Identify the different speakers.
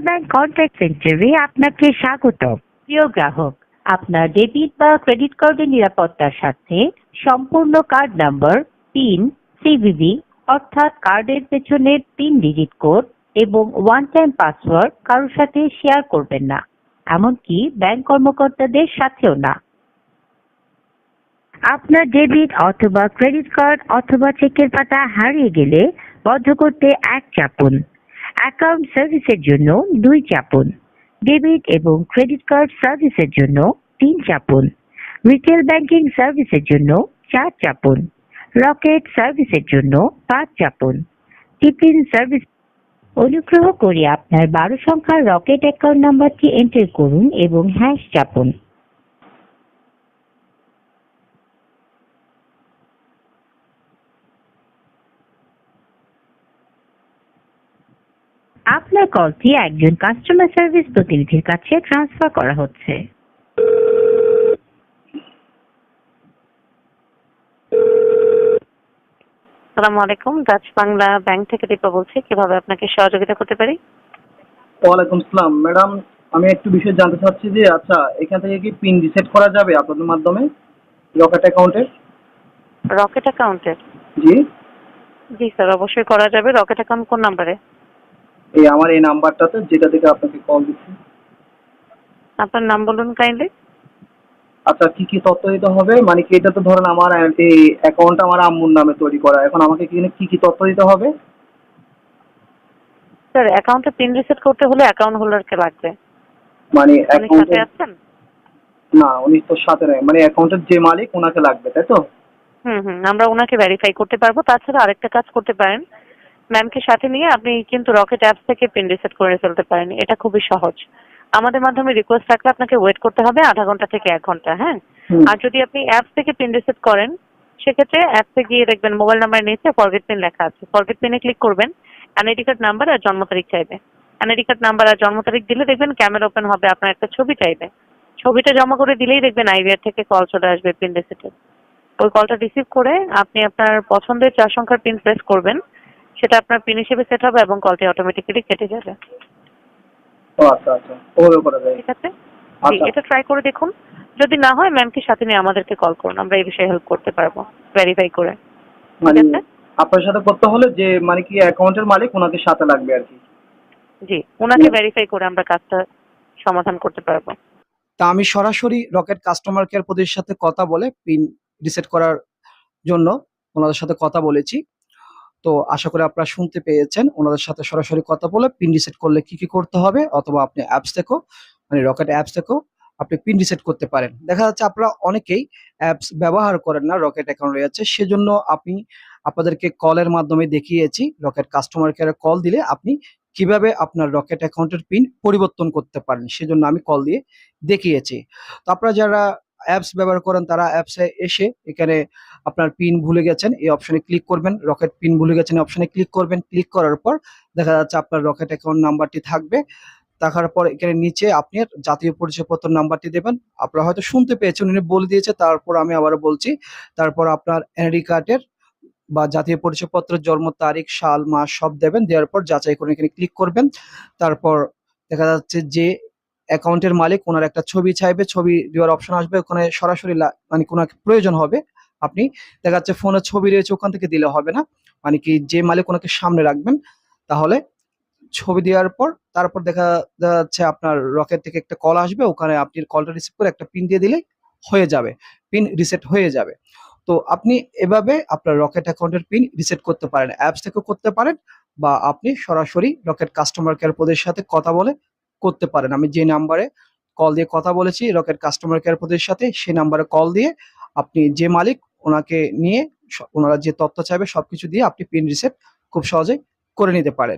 Speaker 1: Bank contact সেন্টারে আপনাকে স্বাগত প্রিয় গ্রাহক, আপনার ডেবিট বা ক্রেডিট কার্ডের নিরাপত্তার সাথে সম্পূর্ণ কার্ড নাম্বার পিন সিভিভি অর্থাৎ কার্ডের পেছনে তিন ডিজিট কোড এবং ওয়ান টাইম পাসওয়ার্ড কারোর সাথে শেয়ার করবেন না। এমনকি ব্যাংক কর্মকর্তাদের সাথেও না। আপনার ডেবিট অথবা ক্রেডিট কার্ড অথবা চেকের পাতা হারিয়ে গেলে বন্ধ করতে এক চাপুন। অ্যাকাউন্ট সার্ভিসের জন্য দুই চাপুন। ডেবিট এবং ক্রেডিট কার্ড সার্ভিসের জন্য তিন চাপুন। রিটেল ব্যাংকিং সার্ভিসের জন্য চার চাপুন। রকেট সার্ভিসের জন্য পাঁচ চাপুন। টিফিন সার্ভিস অনুগ্রহ করে আপনার বারো সংখ্যার রকেট অ্যাকাউন্ট নাম্বারটি এন্টার করুন এবং হ্যাশ চাপুন। আপনার কলটি একজন কাস্টমার সার্ভিস প্রতিনিধির কাছে ট্রান্সফার করা হচ্ছে।
Speaker 2: সালামু আলাইকুম ডাচ বাংলা ব্যাংক থেকে দীপা বলছি কীভাবে আপনাকে সহযোগিতা করতে পারি?
Speaker 3: ওয়ালাইকুম সালাম ম্যাডাম আমি একটু বিষয় জানতে চাচ্ছি যে আচ্ছা এখান থেকে কি পিন রিসেট করা যাবে আপনাদের মাধ্যমে? রকেট অ্যাকাউন্টে
Speaker 2: রকেট অ্যাকাউন্টে
Speaker 3: জি।
Speaker 2: জি স্যার অবশ্যই করা যাবে। রকেট অ্যাকাউন্ট কোন নাম্বারে
Speaker 3: এই আমার এই নাম্বারটাতে যেটা থেকে আপনাকে কল দিচ্ছি।
Speaker 2: আপনার নাম বলুন কাইন্ডলি
Speaker 3: আচ্ছা কি কি তথ্য দিতে হবে? মানে কি এটা তো ধরেন আমার এই অ্যাকাউন্ট আমার আম্মুর নামে তৈরি করা। এখন আমাকে কি কি কি তথ্য দিতে হবে?
Speaker 2: স্যার অ্যাকাউন্টে পিন রিসেট করতে হলে অ্যাকাউন্ট হোল্ডারকে লাগবে।
Speaker 3: মানে অ্যাকাউন্টে
Speaker 2: আছেন?
Speaker 3: না উনি তো সাথে নেই। মানে অ্যাকাউন্টের যে মালিক ওনাকে লাগবে তাই তো?
Speaker 2: হুম হুম আমরা ওনাকে ভেরিফাই করতে পারব। তাছাড়া আরেকটা কাজ করতে পারেন। ম্যামকে সাথে নিয়ে আপনি কিন্তু রকেট অ্যাপস থেকে পিন রিসেট করে ফেলতে পারেন এটা খুবই সহজ। আমাদের মাধ্যমে রিকোয়েস্ট রাখলে আপনাকে ওয়েট করতে হবে আধা ঘণ্টা থেকে এক ঘণ্টা হ্যাঁ? আর যদি আপনি অ্যাপস থেকে পিন রিসেট করেন সেক্ষেত্রে অ্যাপসে গিয়ে দেখবেন মোবাইল নাম্বার নিচে ফরগেট পিন লেখা আছে। ফরগেট পিনে ক্লিক করবেন এনআইডি কার্ড নাম্বার আর জন্ম তারিখ চাইবে। এনআইডি কার্ড নাম্বার আর জন্ম তারিখ দিলে দেখবেন ক্যামেরা ওপেন হবে আপনার একটা ছবি চাইবে। ছবিটা জমা করে দিলেই দেখবেন আইভিআর থেকে কল চলে আসবে পিন রিসেটের ওই কলটা রিসিভ করে আপনি আপনার পছন্দের চার সংখ্যার পিন প্রেস করবেন। সেটা আপনার পিন হিসেবে সেট হবে এবং কলটি অটোমেটিক্যালি কেটে যাবে।
Speaker 3: ও আচ্ছা আচ্ছা। ওভাবে করা যায়।
Speaker 2: ঠিক আছে?
Speaker 3: আচ্ছা।
Speaker 2: এটা ট্রাই করে দেখুন। যদি না হয় ম্যামকে সাথে নিয়ে আমাদেরকে কল করুন। আমরা এই বিষয়ে হেল্প করতে পারব ভেরিফাই করে।
Speaker 3: মানে আপনার সাথে করতে হলে যে মানে কি অ্যাকাউন্টের মালিক ওনাকে সাথে লাগবে আর কি।
Speaker 2: জি ওনাকে ভেরিফাই করে আমরা কাজটা সমাধান করতে পারব।
Speaker 4: তা আমি সরাসরি রকেট কাস্টমার কেয়ার প্রতির সাথে কথা বলে পিন রিসেট করার জন্য ওনাদের সাথে কথা বলেছি। তো আশা করি আপনারা শুনতে পেয়েছেন। ওনাদের সাথে সরাসরি কথা বলে পিন রিসেট করলে কি কি করতে হবে অথবা আপনি অ্যাপস থেকেও মানে রকেট অ্যাপস থেকেও আপনি পিন রিসেট করতে পারেন। দেখা যাচ্ছে আপনারা অনেকেই অ্যাপস ব্যবহার করেন না রকেট অ্যাকাউন্ট রয়েছে। সেজন্য আপনি আপনাদেরকে কলের মাধ্যমে দেখিয়েছি রকেট কাস্টমার কেয়ারে কল দিলে আপনি কীভাবে আপনার রকেট অ্যাকাউন্টের পিন পরিবর্তন করতে পারেন, সেজন্য আমি কল দিয়ে দেখিয়েছি। তো আপনারা যারা অ্যাপস ব্যবহার করেন, তারা অ্যাপসে এসে এখানে আপনার পিন ভুলে গেছেন, এই অপশনে ক্লিক করবেন। রকেট পিন ভুলে গেছেন অপশনে ক্লিক করবেন। ক্লিক করার পর দেখা যাচ্ছে আপনার রকেট অ্যাকাউন্ট নাম্বারটি থাকবে। থাকার পর এখানে নিচে আপনি জাতীয় পরিচয়পত্র নাম্বারটি দেবেন। আপনারা হয়তো শুনতে পেয়েছেন, উনি বলে দিয়েছে, তারপর আমি আবারও বলছি। তারপর আপনার এনআইডি কার্ডের বা জাতীয় পরিচয়পত্রের জন্ম তারিখ, সাল, মাস সব দেবেন। দেওয়ার পর যাচাই করে এখানে ক্লিক করবেন। তারপর দেখা যাচ্ছে যে অ্যাকাউন্টের মালিক, ওনার একটা ছবি চাইবে, ছবি দেওয়ার অপশন আসবে, ওখানে সরাসরি মানে কোনো প্রয়োজন হবে। আপনি দেখা যাচ্ছে ফোনে ছবি রয়েছে, ওখান থেকে দিলে হবে না। মানে কি যে মালিক ওনাকে সামনে রাখবেন, তাহলে ছবি দেওয়ার পর, তারপর দেখা যাচ্ছে আপনার রকেট থেকে একটা কল আসবে, ওখানে আপনি কলটা রিসিভ করে একটা পিন দিয়ে দিলে হয়ে যাবে পিন রিসেট হয়ে যাবে। তো আপনি এভাবে আপনার রকেট অ্যাকাউন্টের পিন রিসেট করতে পারেন অ্যাপস থেকেও করতে পারেন, বা আপনি সরাসরি রকেট কাস্টমার কেয়ার পদের সাথে কথা বলে করতে পারেন। আমি যে নাম্বারে কল দিয়ে কথা বলেছি রকেট কাস্টমার কেয়ার প্রতির সাথে, সে নাম্বারে কল দিয়ে আপনি যে মালিক, ওনাকে নিয়ে ওনারা যে তথ্য চাইবে, সবকিছু দিয়ে আপনি পিন রিসেট খুব সহজেই করে নিতে পারেন।